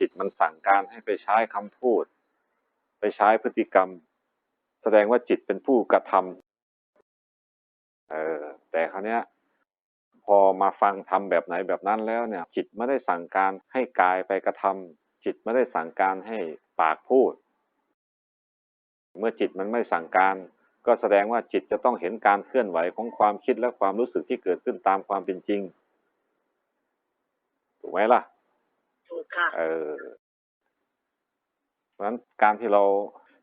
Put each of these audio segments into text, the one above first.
จิตมันสั่งการให้ไปใช้คำพูด ไปใช้พฤติกรรม แสดงว่าจิตเป็นผู้กระทำเออแต่คราวเนี้ยพอมาฟังทำแบบไหนแบบนั้นแล้วเนี่ย จิตไม่ได้สั่งการให้กายไปกระทำจิตไม่ได้สั่งการให้ปากพูด เมื่อจิตมันไม่สั่งการ ก็แสดงว่าจิตจะต้องเห็นการเคลื่อนไหวของความคิดและความรู้สึกที่เกิดขึ้นตามความเป็นจริงถูกไหมล่ะ ค่ะเออเพราะฉะนั้นการที่เรา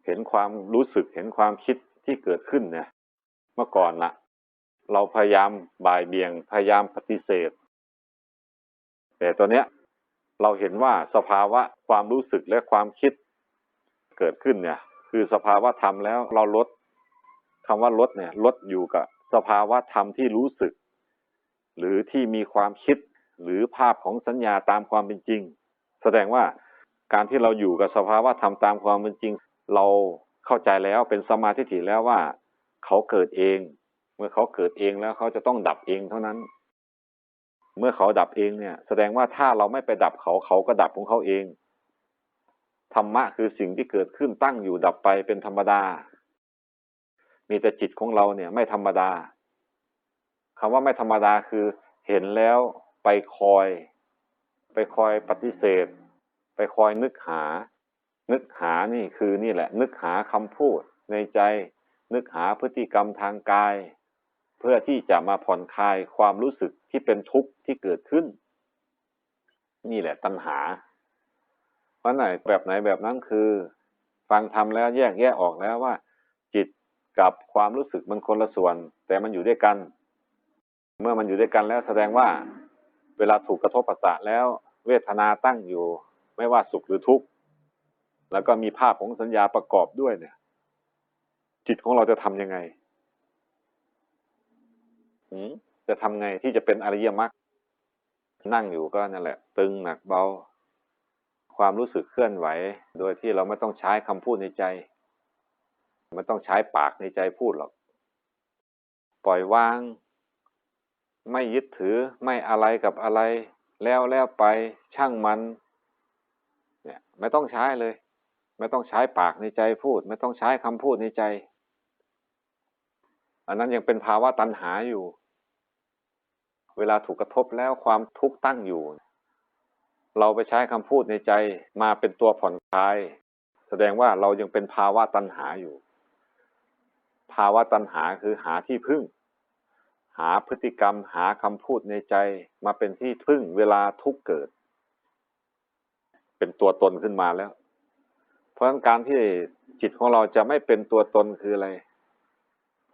เห็นความรู้สึกเห็นความคิดที่เกิดขึ้นเนี่ย เมื่อก่อนนะเราพยายามบ่ายเบี่ยง พยายามปฏิเสธ แต่ตัวเนี้ย เราเห็นว่าสภาวะความรู้สึกและความคิดเกิดขึ้นเนี่ย คือสภาวะธรรมแล้วเราลดคำว่าลดเนี่ย ลดอยู่กับสภาวะธรรมที่รู้สึก หรือที่มีความคิดหรือภาพของสัญญาตามความเป็นจริง แสดงว่าการที่เราอยู่กับสภาวะธรรมตามความเป็นจริง เราเข้าใจแล้วเป็นสมาธิถิแล้วว่า เขาเกิดเอง เมื่อเขาเกิดเองแล้วเขาจะต้องดับเองเท่านั้น เมื่อเขาดับเองเนี่ย แสดงว่าถ้าเราไม่ไปดับเขาเขาก็ดับของเขาเองธรรมะคือสิ่งที่เกิดขึ้นตั้งอยู่ดับไปเป็นธรรมดา มีแต่จิตของเราเนี่ย ไม่ธรรมดาคำว่าไม่ธรรมดาคือเห็นแล้วไปคอย ไปคอยปฏิเสธ ไปคอยนึกหา นึกหานี่คือนี่แหละ นึกหาคำพูดในใจ นึกหาพฤติกรรมทางกาย เพื่อที่จะมาผ่อนคลายความรู้สึกที่เป็นทุกข์ที่เกิดขึ้น นี่แหละตัณหาเพราไหนแบบไหนแบบนั้นคือ ฟังทำแล้วแยกแยะออกแล้วว่า จิตกับความรู้สึกมันคนละส่วน แต่มันอยู่ด้วยกัน เมื่อมันอยู่ด้วยกันแล้วแสดงว่า เวลาถูกกระทบประสาทแล้ว เวทนาตั้งอยู่ ไม่ว่าสุขหรือทุกข์แล้วก็มีภาพของสัญญาประกอบด้วยเนี่ย จิตของเราจะทำยังไงจะทำไงที่จะเป็นอริยมรรคนั่งอยู่ก็นั่นแหละ ตึงหนักเบา ความรู้สึกเคลื่อนไหว โดยที่เราไม่ต้องใช้คำพูดในใจไม่ต้องใช้ปากในใจพูดหรอก ปล่อยวาง ไม่ยึดถือไม่อะไรกับอะไร แล้วแล้วไปช่างมัน เนี่ย ไม่ต้องใช้เลย ไม่ต้องใช้ปากในใจพูด ไม่ต้องใช้คำพูดในใจ อันนั้นยังเป็นภาวะตัณหาอยู่ เวลาถูกกระทบแล้วความทุกข์ตั้งอยู่ เราไปใช้คำพูดในใจมาเป็นตัวผ่อนคลาย แสดงว่าเรายังเป็นภาวะตัณหาอยู่ ภาวะตัณหาคือหาที่พึ่ง หาพฤติกรรมหาคำพูดในใจมาเป็นที่พึ่งเวลาทุกเกิด เป็นตัวตนขึ้นมาแล้ว เพราะฉะนั้นการที่จิตของเราจะไม่เป็นตัวตนคืออะไร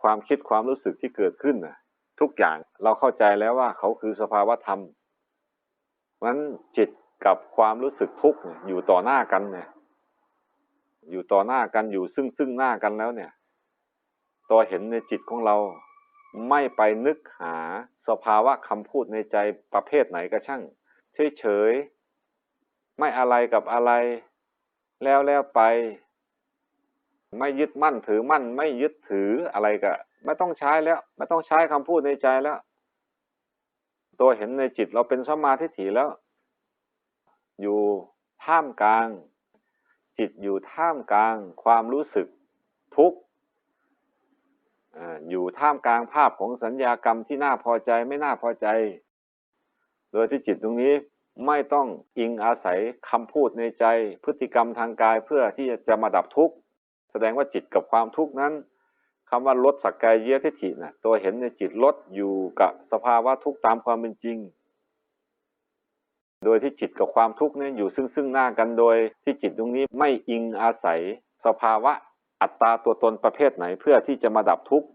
ความคิดความรู้สึกที่เกิดขึ้นนะทุกอย่างเราเข้าใจแล้วว่าเขาคือสภาวะธรรมเพราะนั้นจิตกับความรู้สึกทุกข์อยู่ต่อหน้ากันเนี่ย อยู่ต่อหน้ากันอยู่ซึ่งซึ่งหน้ากันแล้วเนี่ย ตัวเห็นในจิตของเรา ไม่ไปนึกหาสภาวะคำพูดในใจประเภทไหนก็ช่าง เฉยๆ ไม่อะไรกับอะไร แล้วแล้วไป ไม่ยึดมั่นถือมั่น ไม่ยึดถืออะไรก็ไม่ต้องใช้แล้ว ไม่ต้องใช้คำพูดในใจแล้ว ตัวเห็นในจิตเราเป็นสมาธิถีแล้ว อยู่ท่ามกลาง จิตอยู่ท่ามกลาง ความรู้สึกทุกข์ อยู่ท่ามกลางภาพของสัญญากรรมที่น่าพอใจไม่น่าพอใจ โดยที่จิตตรงนี้ไม่ต้องอิงอาศัยคำพูดในใจ พฤติกรรมทางกายเพื่อที่จะมาดับทุกข์แสดงว่าจิตกับความทุกข์นั้นคำว่าลดสักกายเยทิฐินะตัวเห็นในจิตลดอยู่กับสภาวะทุกข์ตามความเป็นจริง โดยที่จิตกับความทุกข์เนี่ยอยู่ซึ่งซึ่งหน้ากันโดยที่จิตตรงนี้ไม่อิงอาศัยสภาวะ อัตตาตัวตนประเภทไหนเพื่อที่จะมาดับทุกข์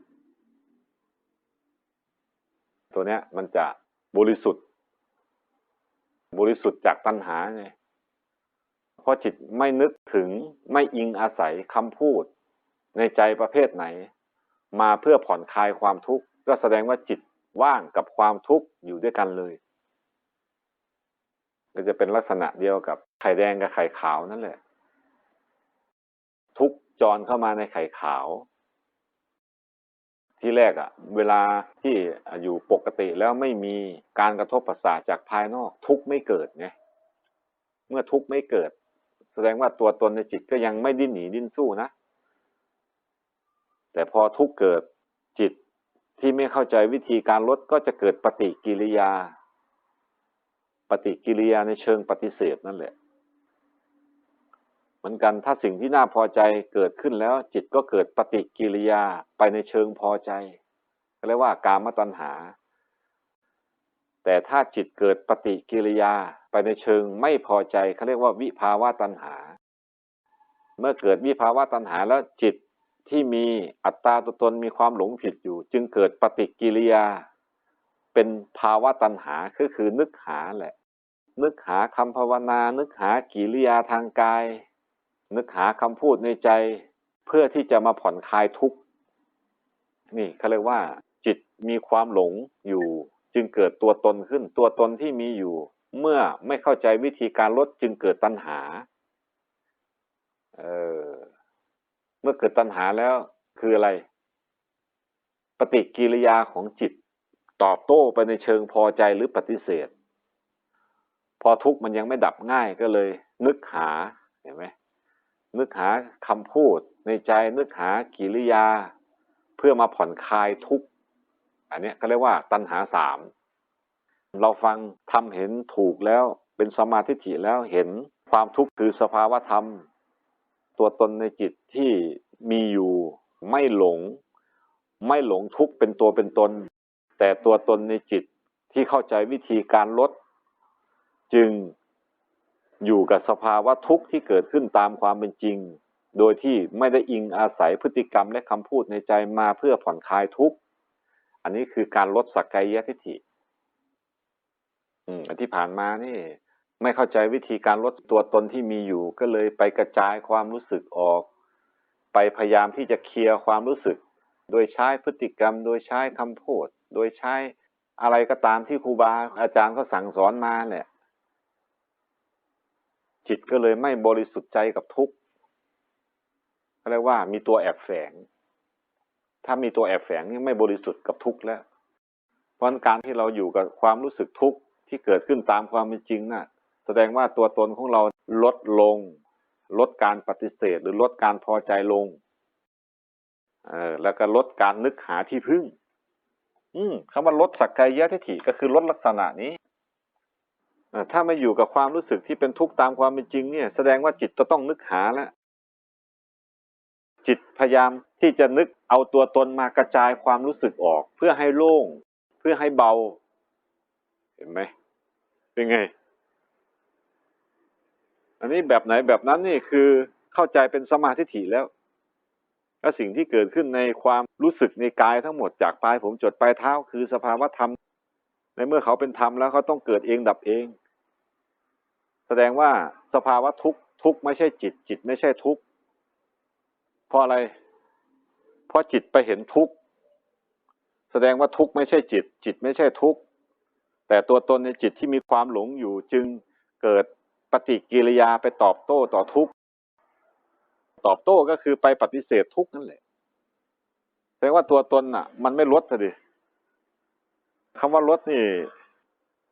ตัวเนี้ยมันจะบริสุทธิ์ บริสุทธิ์จากตัณหาไงเพราะจิตไม่นึกถึงไม่อิงอาศัยคำพูด ในใจประเภทไหน มาเพื่อผ่อนคลายความทุกข์ก็แสดงว่าจิตว่างกับความทุกข์อยู่ด้วยกันเลยก็จะเป็นลักษณะเดียวกับไข่แดงกับไข่ขาวนั่นแหละ จรเข้ามาในไข่ขาว ที่แรกอะ่ะ เวลาที่อยู่ปกติแล้วไม่มีการกระทบประสาทจากภายนอก ทุกไม่เกิดไงเมื่อทุกไม่เกิด แสดงว่าตัวตนในจิตก็ยังไม่ดิ้นหนีดิ้นสู้นะ แต่พอทุกเกิดจิตที่ไม่เข้าใจวิธีการลดก็จะเกิดปฏิกิริยา ปฏิกิริยาในเชิงปฏิเสธนั่นแหละ เหมือนกันถ้าสิ่งที่น่าพอใจเกิดขึ้นแล้ว จิตก็เกิดปฏิกิริยาไปในเชิงพอใจเรียกว่ากามตัณหา แต่ถ้าจิตเกิดปฏิกิริยาไปในเชิงไม่พอใจเขาเรียกว่าวิภาวะตัณหา เมื่อเกิดวิภาวะตัณหาแล้วจิตที่มีอัตตาตัวตนมีความหลงผิดอยู่ จึงเกิดปฏิกิริยา เป็นภาวะตัณหาก็คือนึกหาแหละ นึกหาคำภาวนา นึกหากิริยาทางกาย นึกหาคำพูดในใจเพื่อที่จะมาผ่อนคลายทุกข์นี่เขาเรียกว่า จิตมีความหลงอยู่ จึงเกิดตัวตนขึ้น ตัวตนที่มีอยู่ เมื่อไม่เข้าใจวิธีการลดจึงเกิดตัณหาเออเมื่อเกิดตัณหาแล้วคืออะไร ปฏิกิริยาของจิต ตอบโต้ไปในเชิงพอใจหรือปฏิเสธ พอทุกข์มันยังไม่ดับง่ายก็เลย นึกหาเห็นไหม นึกหาคำพูด ในใจนึกหากิริยา เพื่อมาผ่อนคลายทุกข์อันนี้ก็เรียกว่าตัณหาสามเราฟังทำเห็นถูกแล้วเป็นสมาธิถิแล้วเห็นความทุกข์คือสภาวะธรรม ตัวตนในจิตที่มีอยู่ไม่หลง ไม่หลงทุกข์เป็นตัวเป็นตน แต่ตัวตนในจิตที่เข้าใจวิธีการลด จึง อยู่กับสภาวะทุกข์ที่เกิดขึ้นตามความเป็นจริง โดยที่ไม่ได้อิงอาศัยพฤติกรรมและคำพูดในใจมาเพื่อผ่อนคลายทุกข์ อันนี้คือการลดสักกายทิฏฐิ อืมอันที่ผ่านมานี่ ไม่เข้าใจวิธีการลดตัวตนที่มีอยู่ ก็เลยไปกระจายความรู้สึกออก ไปพยายามที่จะเคลียร์ความรู้สึก โดยใช้พฤติกรรม โดยใช้คำพูด โดยใช้อะไรก็ตามที่ครูบาอาจารย์เขาสั่งสอนมาแหละ จิตก็เลยไม่บริสุทธิ์ใจกับทุกข์เขาเรียกว่ามีตัวแอบแฝง ถ้ามีตัวแอบแฝงนี่ไม่บริสุทธิ์กับทุกข์แล้ว เพราะการที่เราอยู่กับความรู้สึกทุกข์ที่เกิดขึ้นตามความเป็นจริงน่ะ แสดงว่าตัวตนของเราลดลง ลดการปฏิเสธ หรือลดการพอใจลง เออแล้วก็ลดการนึกหาที่พึ่ง อืมคำว่าลดสักกายทิฏฐิก็คือลดลักษณะนี้ ถ้าไม่อยู่กับความรู้สึกที่เป็นทุกข์ตามความเป็นจริงเนี่ย แสดงว่าจิตจะต้องนึกหาแล้วจิตพยายามที่จะนึกเอาตัวตนมากระจายความรู้สึกออก เพื่อให้โล่ง เพื่อให้เบา เห็นไหมเป็นไง อันนี้แบบไหนแบบนั้นนี่คือเข้าใจเป็นสมาธิถี่แล้วและสิ่งที่เกิดขึ้นในความรู้สึกในกายทั้งหมดจากปลายผมจดปลายเท้าคือสภาวะธรรม ในเมื่อเขาเป็นธรรมแล้วเขาต้องเกิดเองดับเอง แสดงว่าสภาวะทุกข์ทุกข์ไม่ใช่จิต จิตไม่ใช่ทุกข์เพราะอะไร เพราะจิตไปเห็นทุกข์แสดงว่าทุกข์ไม่ใช่จิต จิตไม่ใช่ทุกข์แต่ตัวตนในจิตที่มีความหลงอยู่จึงเกิดปฏิกิริยาไปตอบโต้ต่อทุกข์ตอบโต้ก็คือไปปฏิเสธทุกข์นั่นแหละแสดงว่าตัวตนอะ มันไม่ลดเลยคำว่าลดนี่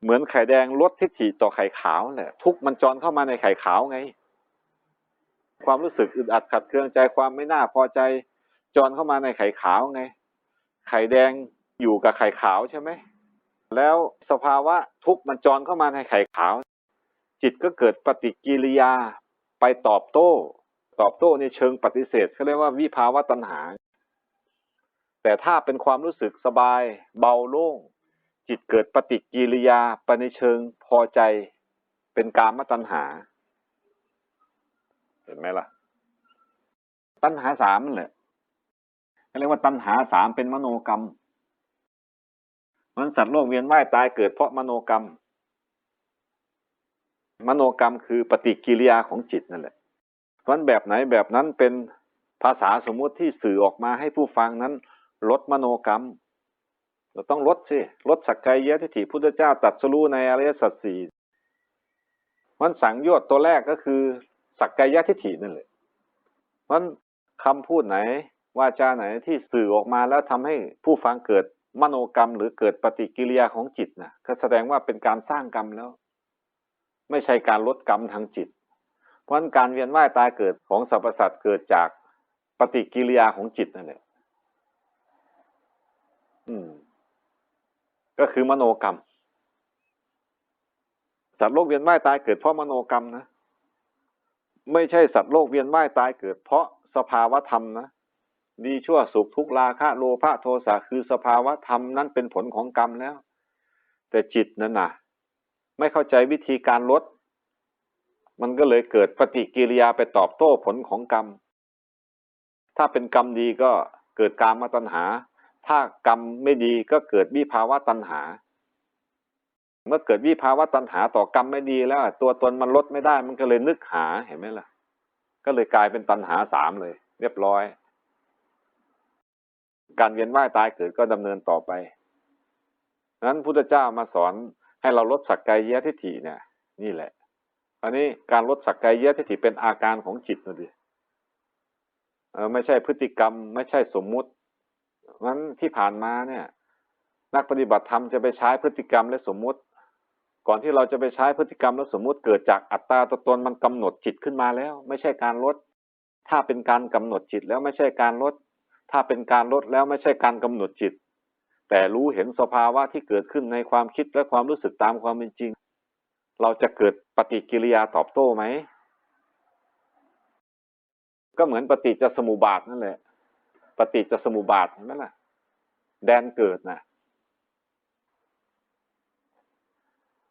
เหมือนไข่แดงลดทิฐิต่อไข่ขาวแหละทุกมันจรเข้ามาในไข่ขาวไง ความรู้สึกอึดอัดขัดเคืองใจความไม่น่าพอใจจรเข้ามาในไข่ขาวไง ไข่แดงอยู่กับไข่ขาวใช่ไหมแล้วสภาวะทุกมันจรเข้ามาในไข่ขาว จิตก็เกิดปฏิกิริยาไปตอบโต้ ตอบโต้ในเชิงปฏิเสธเขาเรียกว่าวิภาวะตัณหา แต่ถ้าเป็นความรู้สึกสบาย เบาโล่ง จิตเกิดปฏิกิริยาไปในเชิงพอใจเป็นกามตัณหา เห็นไหมล่ะ ตัณหาสามนั่นแหละเรียกว่าตัณหาสามเป็นมโนกรรมมันสัตว์โลกเวียนว่ายตายเกิดเพราะมโนกรรม มโนกรรมคือปฏิกิริยาของจิตนั่นแหละเพราะแบบไหนแบบนั้นเป็นภาษาสมมุติที่สื่อออกมาให้ผู้ฟังนั้น ลดมโนกรรม เราต้องลดสิลดสักกายะทิฏฐิพุทธเจ้าตรัสรู้ในอริยสัจสี่มันสังโยชน์ตัวแรกก็คือ สักกายะทิฏฐินั่นแหละมันคำพูดไหนวาจาไหนที่สื่อออกมาแล้วทำให้ผู้ฟังเกิดมโนกรรม หรือเกิดปฏิกิริยาของจิตนะก็แสดงว่าเป็นการสร้างกรรมแล้ว ไม่ใช่การลดกรรมทางจิต เพราะนั้นการเวียนว่ายตายเกิดของสรรพสัตว์เกิดจากปฏิกิริยาของจิตนั่นแหละอืม ก็คือมโนกรรมสัตว์โลกเวียนว่ายตายเกิดเพราะมโนกรรมนะ ไม่ใช่สัตว์โลกเวียนว่ายตายเกิด เพราะสภาวะธรรมนะดีชั่วสุขทุกข์ราคะโลภะโทสะคือสภาวะธรรมนั้นเป็นผลของกรรมแล้ว แต่จิตนั้นน่ะไม่เข้าใจวิธีการลด มันก็เลยเกิดปฏิกิริยาไปตอบโต้ผลของกรรม ถ้าเป็นกรรมดีก็เกิดกามาตัณหา ถ้ากรรมไม่ดีก็เกิดวิภาวะตัณหา เมื่อเกิดวิภาวะตัณหาต่อกรรมไม่ดีแล้ว ตัวตนมันลดไม่ได้มันก็เลยนึกหาเห็นไหมล่ะ ก็เลยกลายเป็นตัณหาสามเลย เรียบร้อย การเวียนว่ายตายเกิดก็ดำเนินต่อไปนั้นพุทธเจ้ามาสอนให้เราลดสักกายยะทิฏฐิเนี่ย นี่แหละอันนี้การลดสักกายยะทิฏฐิเป็นอาการของจิตนะดิเออไม่ใช่พฤติกรรม ไม่ใช่สมมุติ นั้นที่ผ่านมาเนี่ย นักปฏิบัติธรรมจะไปใช้พฤติกรรมและสมมุติ ก่อนที่เราจะไปใช้พฤติกรรมและสมมุติเกิดจากอัตตาตัวตนมันกำหนดจิตขึ้นมาแล้ว ไม่ใช่การลด ถ้าเป็นการกำหนดจิตแล้วไม่ใช่การลด ถ้าเป็นการลดแล้วไม่ใช่การกำหนดจิต แต่รู้เห็นสภาวะที่เกิดขึ้นในความคิดและความรู้สึกตามความเป็นจริง เราจะเกิดปฏิกิริยาตอบโต้ไหมก็เหมือนปฏิจจสมุปบาทนั่นแหละ ปฏิจจสมุปบาทเห็นไหมล่ะ แดนเกิดนะ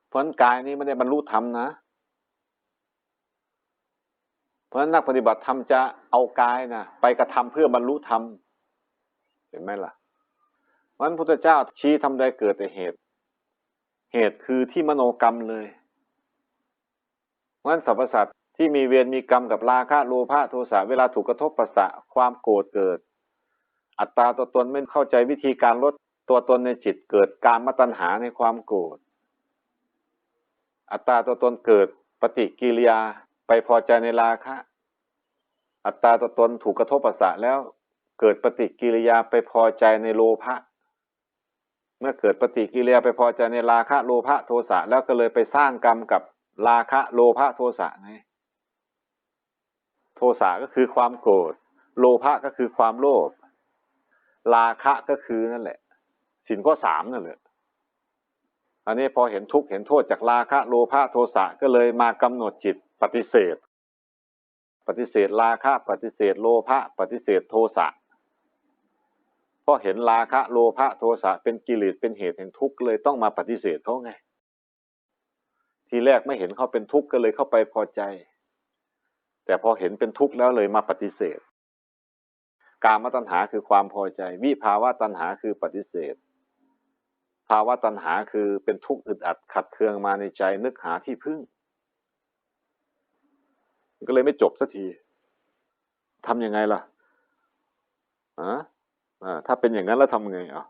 เพราะนั้นกายนี้ไม่ได้บรรลุธรรมนะ เพราะนั้นนักปฏิบัติธรรมจะเอากายนะไปกระทำเพื่อบรรลุธรรม เห็นไหมล่ะเพราะนั้นพุทธเจ้าชี้ทำใดเกิดแต่เหตุ เหตุคือที่มโนกรรมเลยเพราะนั้นสรรพสัตว์ที่มีเวรมีกรรมกับราคะโลภะโทสะเวลาถูกกระทบประสะความโกรธเกิด อัตตาตัวตนไม่เข้าใจวิธีการลดตัวตนในจิตเกิดการมตัณหาในความโกรธอัตตาตัวตนเกิดปฏิกิริยาไปพอใจในราคะ อัตตาตัวตนถูกกระทบประสะแล้ว เกิดปฏิกิริยาไปพอใจในโลภะเมื่อเกิดปฏิกิริยาไปพอใจในราคะโลภะโทสะแล้วก็เลยไปสร้างกรรมกับราคะโลภะโทสะไงโทสะก็คือความโกรธ โลภะก็คือความโลภ ราคะก็คือนั่นแหละสินข้อสามนั่นแหละอันนี้พอเห็นทุกข์เห็นโทษจากราคะโลภะโทสะก็เลยมากำหนดจิตปฏิเสธ ปฏิเสธราคะปฏิเสธโลภะปฏิเสธโทสะพราะเห็นราคะโลภะโทสะเป็นกิเลสเป็นเหตุแห่งทุกข์เลยต้องมาปฏิเสธเขาไง ทีแรกไม่เห็นเขาเป็นทุกข์ก็เลยเข้าไปพอใจ แต่พอเห็นเป็นทุกข์แล้วเลยมาปฏิเสธ กามตัณหาคือความพอใจ วิภาวะตัณหาคือปฏิเสธ ภาวะตัณหาคือเป็นทุกข์อึดอัดขัดเคืองมาในใจนึกหาที่พึ่ง ก็เลยไม่จบสักทีทำยังไงล่ะอะอ่าถ้าเป็นอย่างนั้นแล้วทำไงอะ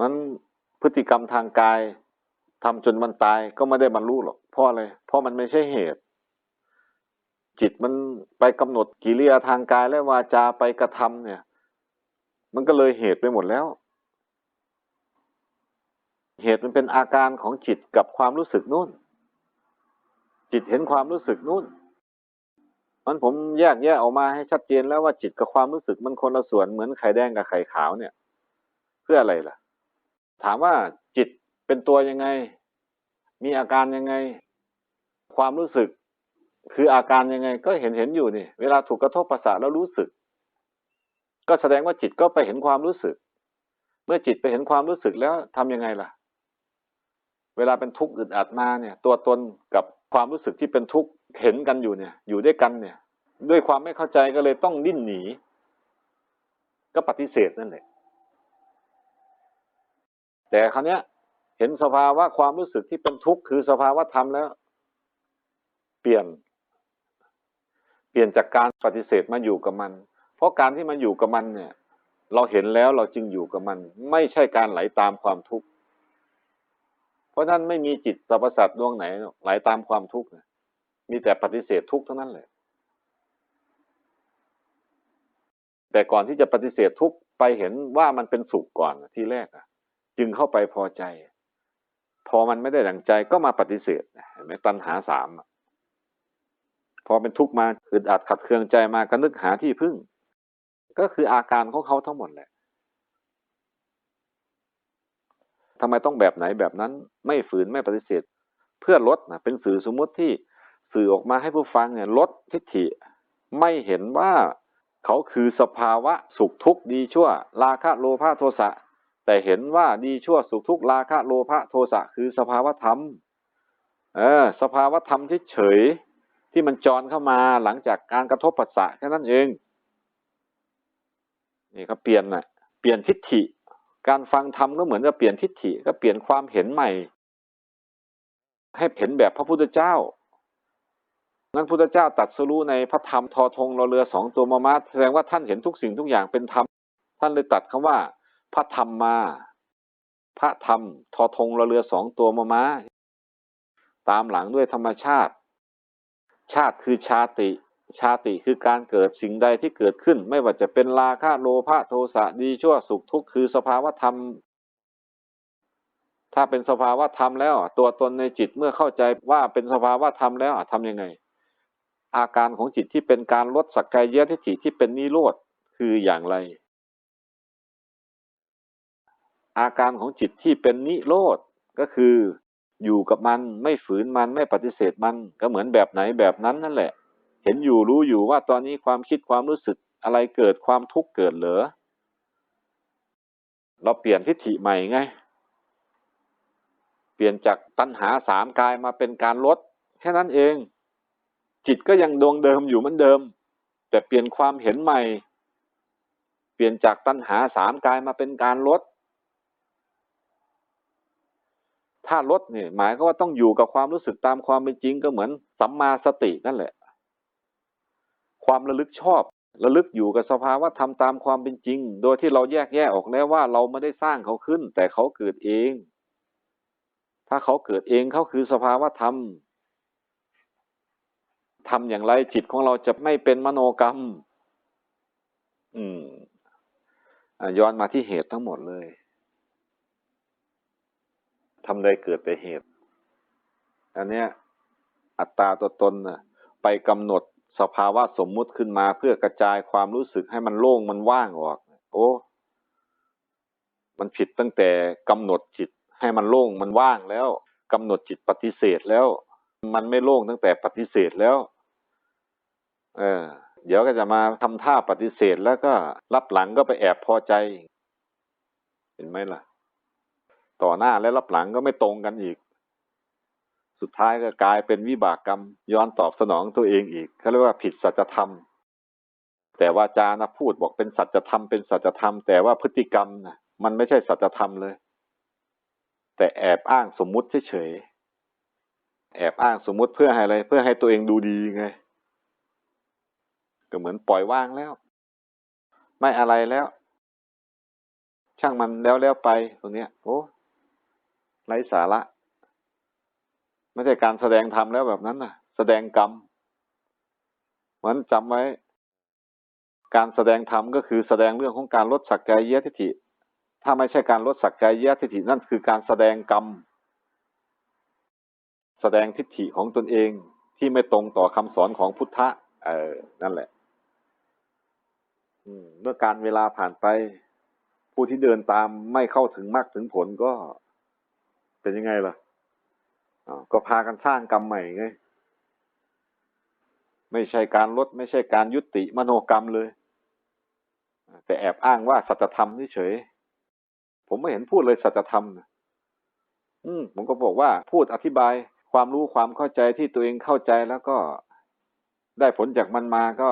มันพฤติกรรมทางกายทำจนมันตายก็ไม่ได้บรรลุหรอกเพราะอะไรเพราะมันไม่ใช่เหตุ จิตมันไปกำหนดกิริยาทางกายและวาจาไปกระทำเนี่ย มันก็เลยเหตุไปหมดแล้ว เหตุมันเป็นอาการของจิตกับความรู้สึกนู่น จิตเห็นความรู้สึกนู่นมันผมแยกแยะออกมาให้ชัดเจนแล้วว่าจิตกับความรู้สึกมันคนละส่วนเหมือนไข่แดงกับไข่ขาวเนี่ย เพื่ออะไรล่ะ ถามว่าจิตเป็นตัวยังไง มีอาการยังไง ความรู้สึก คืออาการยังไงก็เห็นเห็นอยู่นี่ เวลาถูกกระทบประสาทแล้วรู้สึก ก็แสดงว่าจิตก็ไปเห็นความรู้สึก เมื่อจิตไปเห็นความรู้สึกแล้วทำยังไงล่ะ เวลาเป็นทุกข์อึดอัดมาเนี่ย ตัวตนกับความรู้สึกที่เป็นทุกข์เห็นกันอยู่เนี่ย อยู่ด้วยกันเนี่ย ด้วยความไม่เข้าใจก็เลยต้องดิ้นหนี ก็ปฏิเสธนั่นแหละแต่คราวเนี้ย เห็นสภาวะความรู้สึกที่เป็นทุกข์คือสภาวะธรรมแล้ว เปลี่ยน ลี่ยนจากการปฏิเสธมาอยู่กับมัน เพราะการที่มันอยู่กับมันเนี่ย เราเห็นแล้วเราจึงอยู่กับมัน ไม่ใช่การไหลตามความทุกข์ เพราะนั้นไม่มีจิตสรรพสัตว์ดวงไหนไหลตามความทุกข์มีแต่ปฏิเสธทุกข์เท่านั้นแหละ แต่ก่อนที่จะปฏิเสธทุกข์ไปเห็นว่ามันเป็นสุขก่อนที่แรกอะจึงเข้าไปพอใจ พอมันไม่ได้ดังใจก็มาปฏิเสธเห็นไหมตัณหาสามอะ พอเป็นทุกข์มาอึดอัดขัดเคืองใจมาก็นึกหาที่พึ่ง ก็คืออาการของเขาทั้งหมดแหละทำไมต้องแบบไหนแบบนั้น ไม่ฝืนไม่ปฏิเสธ เพื่อลดนะเป็นสื่อสมมติที่สื่อออกมาให้ผู้ฟังเนี่ยลดทิฏฐิ ไม่เห็นว่าเขาคือสภาวะสุขทุกข์ดีชั่ว ราคะโลภะโทสะแต่เห็นว่าดีชั่วสุขทุกข์ราคะโลภะโทสะคือสภาวะธรรม เออ สภาวะธรรมที่เฉยๆ ที่มันจรเข้ามาหลังจากการกระทบปัสสะแค่นั้นเองนี่ก็เปลี่ยนน่ะเปลี่ยนทิฏฐิ การฟังธรรมก็เหมือนกับเปลี่ยนทิฏฐิก็เปลี่ยนความเห็นใหม่ ให้เห็นแบบพระพุทธเจ้านั้นพุทธเจ้าตัดสรู้ในพระธรรมทอทงรอเรือสองตัวมามาแสดงว่าท่านเห็นทุกสิ่งทุกอย่างเป็นธรรมท่านเลยตัดคำว่า พระธรรมมา พระธรรมทอทงรอเรือสองตัวมามาตามหลังด้วยธรรมชาติ ชาติคือชาติ ชาติคือการเกิดสิ่งใดที่เกิดขึ้น ไม่ว่าจะเป็นราคะโลภะโทสะดีชั่วสุขทุกข์คือสภาวะธรรม ถ้าเป็นสภาวะธรรมแล้ว ตัวตนในจิตเมื่อเข้าใจว่าเป็นสภาวะธรรมแล้วทำยังไง อาการของจิตที่เป็นการลดสักกายทิฏฐิที่เป็นนิโรธคืออย่างไร อาการของจิตที่เป็นนิโรธก็คือ อยู่กับมันไม่ฝืนมันไม่ปฏิเสธมันก็เหมือนแบบไหนแบบนั้นนั่นแหละ เห็นอยู่รู้อยู่ว่าตอนนี้ความคิดความรู้สึกอะไรเกิดความทุกข์เกิดเหรอเราเปลี่ยนทิฏฐิใหม่ไง เปลี่ยนจากตัณหาสามกายมาเป็นการลดแค่นั้นเอง จิตก็ยังดวงเดิมอยู่เหมือนเดิม แต่เปลี่ยนความเห็นใหม่ เปลี่ยนจากตัณหาสามกายมาเป็นการลด ถ้าลดเนี่ยหมายก็ว่าต้องอยู่กับความรู้สึกตามความเป็นจริงก็เหมือนสัมมาสตินั่นแหละ ความระลึกชอบ ระลึกอยู่กับสภาวะธรรมตามความเป็นจริง โดยที่เราแยกแยะออกแล้วว่าเราไม่ได้สร้างเขาขึ้น แต่เขาเกิดเอง ถ้าเขาเกิดเองเขาคือสภาวะธรรมทำอย่างไรจิตของเราจะไม่เป็นมโนกรรม อืมย้อนมาที่เหตุทั้งหมดเลย ทำใดเกิดแต่เหตุ อันเนี้ยอัตตาตัวตนน่ะไปกำหนดสภาวะสมมุติขึ้นมาเพื่อกระจายความรู้สึกให้มันโล่งมันว่างออก โอ้ มันผิดตั้งแต่กำหนดจิตให้มันโล่งมันว่างแล้วกำหนดจิตปฏิเสธแล้ว มันไม่โล่งตั้งแต่ปฏิเสธแล้ว เออ เดี๋ยวก็จะมาทำท่าปฏิเสธแล้วก็รับหลังก็ไปแอบพอใจ เห็นไหมล่ะ ต่อหน้าและรับหลังก็ไม่ตรงกันอีก สุดท้ายก็กลายเป็นวิบากกรรม ย้อนตอบสนองตัวเองอีกเขาเรียกว่าผิดสัจธรรม แต่ว่าจานะพูดบอกเป็นสัจธรรมเป็นสัจธรรม แต่ว่าพฤติกรรมนะมันไม่ใช่สัจธรรมเลย แต่แอบอ้างสมมุติเฉยๆแอบอ้างสมมุติเพื่อให้อะไร เพื่อให้ตัวเองดูดีไง ก็เหมือนปล่อยว่างแล้ว ไม่อะไรแล้ว ช่างมันแล้วแล้วไปตรงเนี้ยโอ้ ไร้สาระ ไม่ใช่การแสดงธรรมแล้วแบบนั้นนะแสดงกรรมเหมือนจำไว้ การแสดงธรรมก็คือแสดงเรื่องของการลดสักกายทิฏฐิ ถ้าไม่ใช่การลดสักกายทิฏฐินั่นคือการแสดงกรรม แสดงทิฏฐิของตนเองที่ไม่ตรงต่อคำสอนของพุทธะ เออ นั่นแหละเมื่อการเวลาผ่านไป ผู้ที่เดินตามไม่เข้าถึงมรรคถึงผลก็ เป็นยังไงล่ะก็พากันสร้างกรรมใหม่ไง ไม่ใช่การลด ไม่ใช่การยุติมโนกรรมเลย แต่แอบอ้างว่าสัจธรรมเฉยผมไม่เห็นพูดเลยสัจธรรมอืมผมก็บอกว่าพูดอธิบายความรู้ความเข้าใจที่ตัวเองเข้าใจแล้วก็ได้ผลจากมันมาก็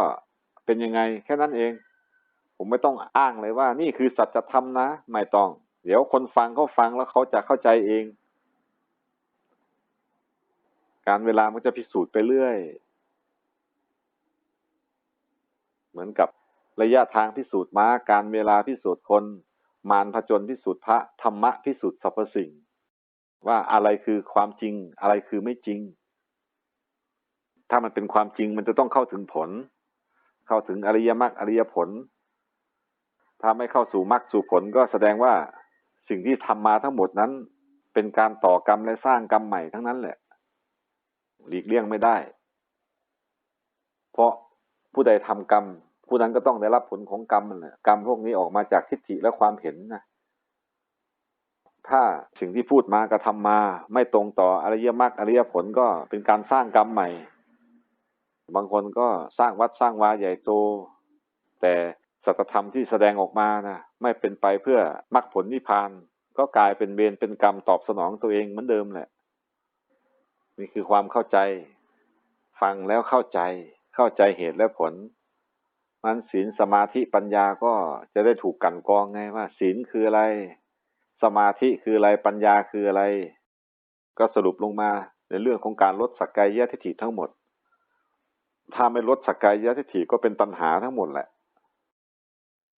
เป็นยังไง แค่นั้นเอง ผมไม่ต้องอ้างเลยว่า นี่คือสัจธรรมนะ ไม่ต้อง เดี๋ยวคนฟังเขาฟังแล้วเขาจะเข้าใจเอง การเวลามันจะพิสูจน์ไปเรื่อย เหมือนกับระยะทางพิสูจน์ม้า การเวลาพิสูจน์คน มารผจญพิสูจน์พระธรรมะพิสูจน์สรรพสิ่ง ว่าอะไรคือความจริง อะไรคือไม่จริง ถ้ามันเป็นความจริงมันจะต้องเข้าถึงผล เข้าถึงอริยมรรคอริยผล ถ้าไม่เข้าสู่มรรคสู่ผลก็แสดงว่าสิ่งที่ทำมาทั้งหมดนั้นเเป็นการต่อกรรมและสร้างกรรมใหม่ทั้งนั้นแหละ หลีกเลี่ยงไม่ได้ เพราะผู้ใดทำกรรม ผู้นั้นก็ต้องได้รับผลของกรรมนั่นแหละกรรมพวกนี้ออกมาจากทิฏฐิและความเห็นนะถ้าสิ่งที่พูดมากระทำมา ไม่ตรงต่ออริยมรรคอริยผลก็เป็นการสร้างกรรมใหม่ บางคนก็สร้างวัดสร้างวาใหญ่โต แต่สัจธรรมที่แสดงออกมานะไม่เป็นไปเพื่อมรรคผลนิพพาน ก็กลายเป็นเวรเป็นกรรมตอบสนองตัวเองเหมือนเดิมแหละ นี่คือความเข้าใจ ฟังแล้วเข้าใจ เข้าใจเหตุและผลมันศีลสมาธิปัญญาก็จะได้ถูกกันกองไงว่าศีลคืออะไร สมาธิคืออะไรปัญญาคืออะไร ก็สรุปลงมาในเรื่องของการลดสักกายะทิฏฐิทั้งหมด ถ้าไม่ลดสักกายะทิฏฐิก็เป็นตัณหาทั้งหมดแหละ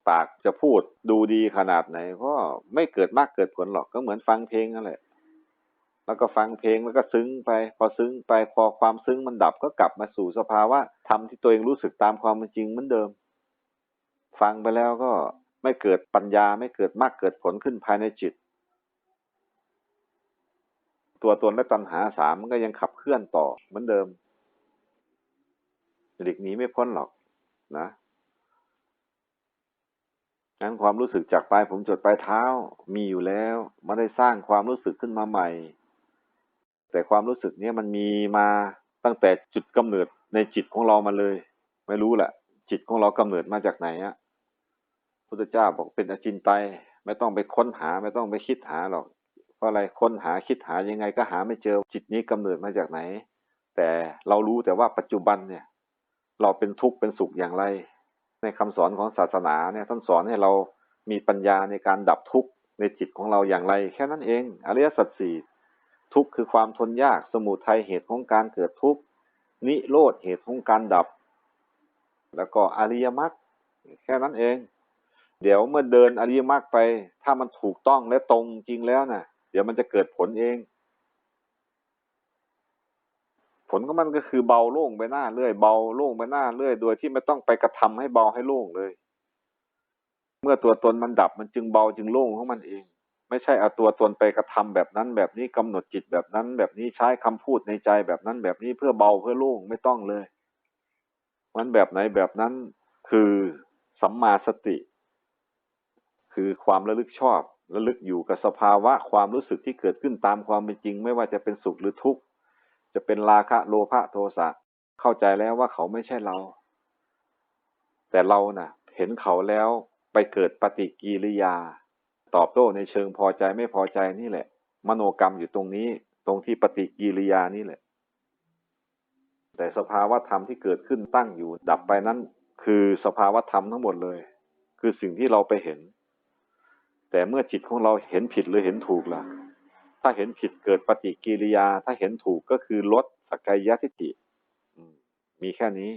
ปากจะพูดดูดีขนาดไหนก็ไม่เกิดมากเกิดผลหรอกก็เหมือนฟังเพลงนั่นแหละ แล้วก็ฟังเพลงแล้วก็ซึ้งไป พอซึ้งไปพอความซึ้งมันดับก็กลับมาสู่สภาวะธรรมที่ตัวเองรู้สึกตามความเป็นจริงเหมือนเดิม ฟังไปแล้วก็ไม่เกิดปัญญาไม่เกิดมากเกิดผลขึ้นภายในจิต ตัวตนและตัณหาสามมันก็ยังขับเคลื่อนต่อเหมือนเดิมหลีกหนีไม่พ้นหรอกนะงั้นความรู้สึกจากปลายผมจดปลายเท้ามีอยู่แล้วไม่ได้สร้างความรู้สึกขึ้นมาใหม่ แต่ความรู้สึกนี้มันมีมาตั้งแต่จุดกำเนิดในจิตของเรามาเลย ไม่รู้แหละจิตของเรากำเนิดมาจากไหนอะพุทธเจ้าบอกเป็นอจินไตยไม่ต้องไปค้นหาไม่ต้องไปคิดหาหรอกเพราะอะไรค้นหาคิดหายังไงก็หาไม่เจอจิตนี้กำเนิดมาจากไหน แต่เรารู้แต่ว่าปัจจุบันเนี่ย เราเป็นทุกข์เป็นสุขอย่างไร ในคำสอนของศาสนาเนี่ยท่านสอนให้เรามีปัญญาในการดับทุกข์ในจิตของเราอย่างไร แค่นั้นเอง อริยสัจสี่ ทุกข์คือความทนยากสมุทัยเหตุของการเกิดทุกข์นิโรธเหตุของการดับ แล้วก็อริยมรรคแค่นั้นเอง เดี๋ยวเมื่อเดินอริยมรรคไป ถ้ามันถูกต้องและตรงจริงแล้วนะ่ะ เดี๋ยวมันจะเกิดผลเอง ผลของมันก็คือเบาโล่งไปหน้าเรื่อยเบาโล่งไปหน้าเรื่อยโดยที่ไม่ต้องไปกระทำให้เบาให้โล่งเลย เมื่อตัวตนมันดับมันจึงเบาจึงโล่งของมันเอง ไม่ใช่เอาตัวตนไปกระทำแบบนั้น แบบนี้กำหนดจิตแบบนั้น แบบนี้ใช้คำพูดในใจแบบนั้นแบบนี้เพื่อเบาเพื่อโล่งไม่ต้องเลย มันแบบไหนแบบนั้นคือสัมมาสติ คือความระลึกชอบระลึกอยู่กับสภาวะความรู้สึกที่เกิดขึ้นตามความเป็นจริง ไม่ว่าจะเป็นสุขหรือทุกข์จะเป็นราคะโลภะโทสะเข้าใจแล้วว่าเขาไม่ใช่เรา แต่เรานะ่ะ เห็นเขาแล้วไปเกิดปฏิกิริยา ตอบโต้ในเชิงพอใจไม่พอใจนี่แหละ มโนกรรมอยู่ตรงนี้ ตรงที่ปฏิกิริยานี่แหละ แต่สภาวะธรรมที่เกิดขึ้นตั้งอยู่ ดับไปนั้น คือสภาวะธรรมทั้งหมดเลย คือสิ่งที่เราไปเห็น แต่เมื่อจิตของเราเห็นผิดหรือเห็นถูกล่ะ ถ้าเห็นผิดเกิดปฏิกิริยา ถ้าเห็นถูกก็คือลดสักกายทิฏฐิมีแค่นี้